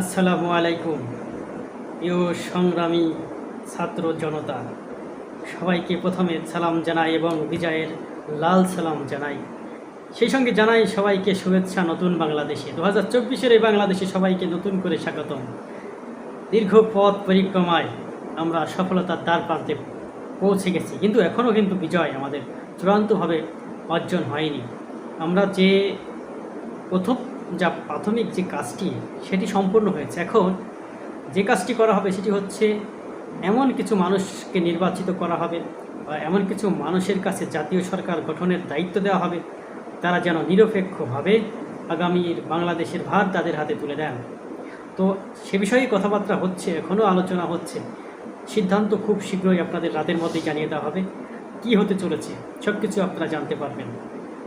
আসসালামু আলাইকুম। প্রিয় সংগ্রামী ছাত্র জনতা, সবাইকে প্রথমে সালাম জানাই এবং বিজয়ের লাল সালাম জানাই। সেই সঙ্গে জানাই সবাইকে শুভেচ্ছা নতুন বাংলাদেশে। দু হাজার চব্বিশের এই বাংলাদেশে সবাইকে নতুন করে স্বাগতম। দীর্ঘ পথ পরিক্রমায় আমরা সফলতার দ্বার প্রান্তে পৌঁছে গেছি। কিন্তু এখনও কিন্তু বিজয় আমাদের চূড়ান্তভাবে অর্জন হয়নি। আমরা যে প্রথম যা প্রাথমিক যে কাজটি, সেটি সম্পূর্ণ হয়েছে। এখন যে কাজটি করা হবে, সেটি হচ্ছে এমন কিছু মানুষকে নির্বাচিত করা হবে বা এমন কিছু মানুষের কাছে জাতীয় সরকার গঠনের দায়িত্ব দেওয়া হবে, তারা যেন নিরপেক্ষভাবে আগামীর বাংলাদেশের ভার তাদের হাতে তুলে দেন। তো সে বিষয়ে কথাবার্তা হচ্ছে এখনও আলোচনা হচ্ছে। সিদ্ধান্ত খুব শীঘ্রই আপনাদের রাতের মধ্যেই জানিয়ে দেওয়া হবে। কী হতে চলেছে সব কিছু আপনারা জানতে পারবেন।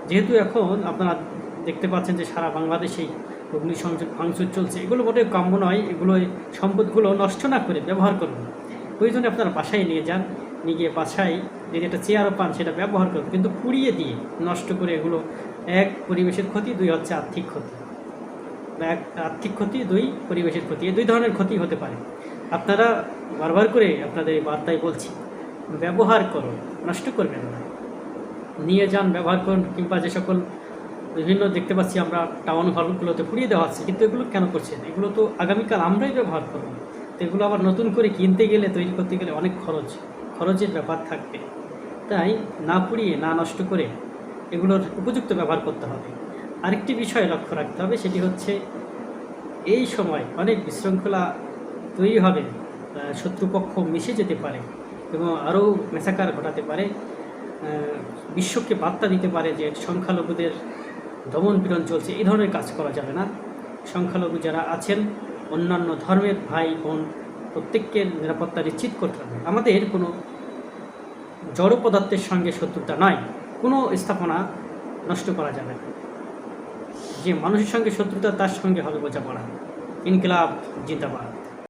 যেহেতু এখন আপনারা দেখতে পাচ্ছেন যে সারা বাংলাদেশেই অগ্নিসংযোগ ভাঙচুর চলছে। এগুলো মোটেও কাম্য নয়, এগুলো সম্পদগুলো নষ্ট না করে ব্যবহার করুন। প্রয়োজনে আপনারা বাসায় নিয়ে যান, নিয়ে গিয়ে বাসায় যদি একটা চেয়ারও পান সেটা ব্যবহার করুন, কিন্তু পুড়িয়ে দিয়ে নষ্ট করে এগুলো এক পরিবেশের ক্ষতি, দুই হচ্ছে আর্থিক ক্ষতি। এক আর্থিক ক্ষতি, দুই পরিবেশের ক্ষতি, এই দুই ধরনের ক্ষতি হতে পারে। আপনারা বারবার করে আপনাদের এই বার্তায় বলছি, ব্যবহার করুন নষ্ট করবেন না। নিয়ে যান, ব্যবহার করুন, কিংবা যে সকল বিভিন্ন দেখতে পাচ্ছি আমরা টাউন হলগুলোতে পুড়িয়ে দেওয়া হচ্ছে কিন্তু এগুলো কেন করছেন? এগুলো তো আগামীকাল আমরাই ব্যবহার করব। তো এগুলো আবার নতুন করে কিনতে গেলে, তৈরি করতে গেলে অনেক খরচ, খরচের ব্যাপার থাকবে। তাই না পুড়িয়ে, না নষ্ট করে এগুলোর উপযুক্ত ব্যবহার করতে হবে। আরেকটি বিষয় লক্ষ্য রাখতে হবে, সেটি হচ্ছে এই সময় অনেক বিশৃঙ্খলা তৈরি হবে শত্রুপক্ষ মিশে যেতে পারে এবং আরও মেসাকার ঘটাতে পারে বিশ্বকে বার্তা দিতে পারে যে সংখ্যালঘুদের দমন পীড়ন চলছে, এই ধরনের কাজ করা যাবে না। সংখ্যালঘু যারা আছেন, অন্যান্য ধর্মের ভাই, বোন, প্রত্যেককে নিরাপত্তা নিশ্চিত করতে হবে। আমাদের কোনো জড় পদার্থের সঙ্গে শত্রুতা নয়, কোনো স্থাপনা নষ্ট করা যাবে না। যে মানুষের সঙ্গে শত্রুতা, তার সঙ্গে হবে বোঝাপড়া। ইনকিলাব, জিন্দাবাদ।